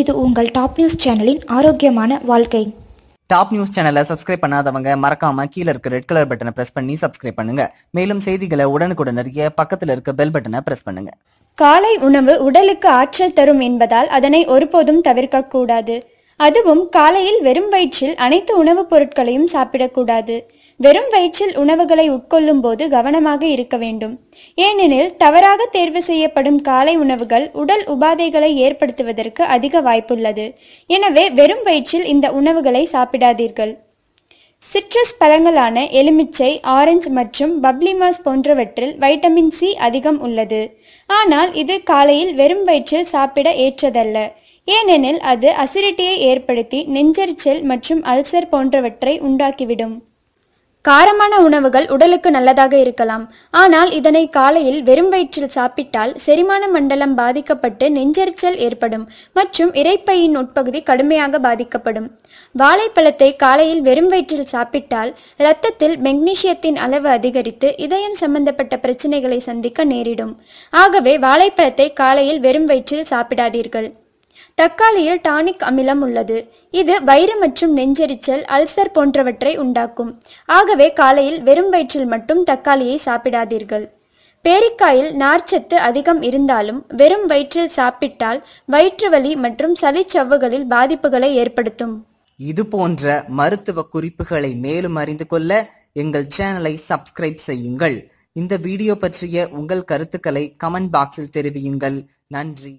இது உங்கள் top news சேனலின் ஆரோக்கியமான வாழ்க்கை. டாப் நியூஸ் சேனலை சப்ஸ்கிரைப் பண்ணாதவங்க மறக்காம கீழ இருக்க ரெட் கலர் பட்டனை பிரஸ் பண்ணி சப்ஸ்கிரைப் பண்ணுங்க. மேலும் செய்திகளை உடனுக்குடன் அறிய பக்கத்துல இருக்க பெல் பட்டனை பிரஸ் பண்ணுங்க. காலை உணவு உடலுக்கு ஆற்றல் தரும் என்பதால் அதனை ஒருபோதும் தவிர்க்கக்கூடாது அதுவும் காலையில் வெறும் வயிற்றில் அனைத்து உணவுப் பொருட்களையும் சாப்பிடக்கூடாது. வெறும் வயிற்றில் உணவுகளை உட்கொள்ளும் போது கவனமாக இருக்க வேண்டும். ஏனெனில் தவறாக தேர்வு செய்யப்படும் காலை உணவுகள் உடல் உபாதைகளை ஏற்படுத்துவதற்கு அதிக வாய்ப்புள்ளது. எனவே வெறும் வயிற்றில் இந்த உணவுகளை சாப்பிடாதீர்கள். சிட்ரஸ் பழங்களான எலுமிச்சை ஆரஞ்சு மற்றும் பப்ளிமாஸ் போன்றவற்றில் வைட்டமின் சி அதிகம் உள்ளது. ஆனால் இது காலையில் வெறும் வயிற்றில் சாப்பிட ஏற்றதல்ல. ஏனெனில் அது அசிடிட்டியை ஏற்படுத்தி நெஞ்சரிச்சல் மற்றும் அல்சர் போன்றவற்றை உண்டாக்கிவிடும். காரமான உணவுகள் உடலுக்கு நல்லதாக இருக்கலாம். ஆனால் இதனை காலையில் வெறும் வயிற்றில் சாப்பிட்டால் செரிமான மண்டலம் பாதிக்கப்பட்டு நெஞ்செரிச்சல் ஏற்படும் மற்றும் இறைப்பையின் உட்பகுதி கடுமையாக பாதிக்கப்படும். வாழைப்பழத்தை காலையில் வெறும் வயிற்றில் சாப்பிட்டால் இரத்தத்தில் மெக்னீஷியத்தின் அளவு அதிகரித்து இதயம் சம்பந்தப்பட்ட பிரச்சனைகளை சந்திக்க நேரிடும். ஆகவே வாழைப்பழத்தை காலையில் வெறும் வயிற்றில் சாப்பிடாதீர்கள். தக்காளியில் டானிக் அமிலம் உள்ளது. இது வயிறு மற்றும் நெஞ்செரிச்சல் அல்சர் போன்றவற்றை உண்டாக்கும். ஆகவே காலையில் வெறும் வயிற்றில் மட்டும் தக்காளியை சாப்பிடாதீர்கள். பேரிக்காயில் நார்ச்சத்து அதிகம் இருந்தாலும் வெறும் வயிற்றில் சாப்பிட்டால் வயிற்று வலி மற்றும் சளிச்சவ்வுகளில் பாதிப்புகளை ஏற்படுத்தும். இது போன்ற மருத்துவ குறிப்புகளை மேலும் அறிந்து கொள்ள எங்கள் சேனலை சப்ஸ்கிரைப் செய்யுங்கள். இந்த வீடியோ பற்றிய உங்கள் கருத்துக்களை கமெண்ட் பாக்ஸில் தெரிவியுங்கள். நன்றி.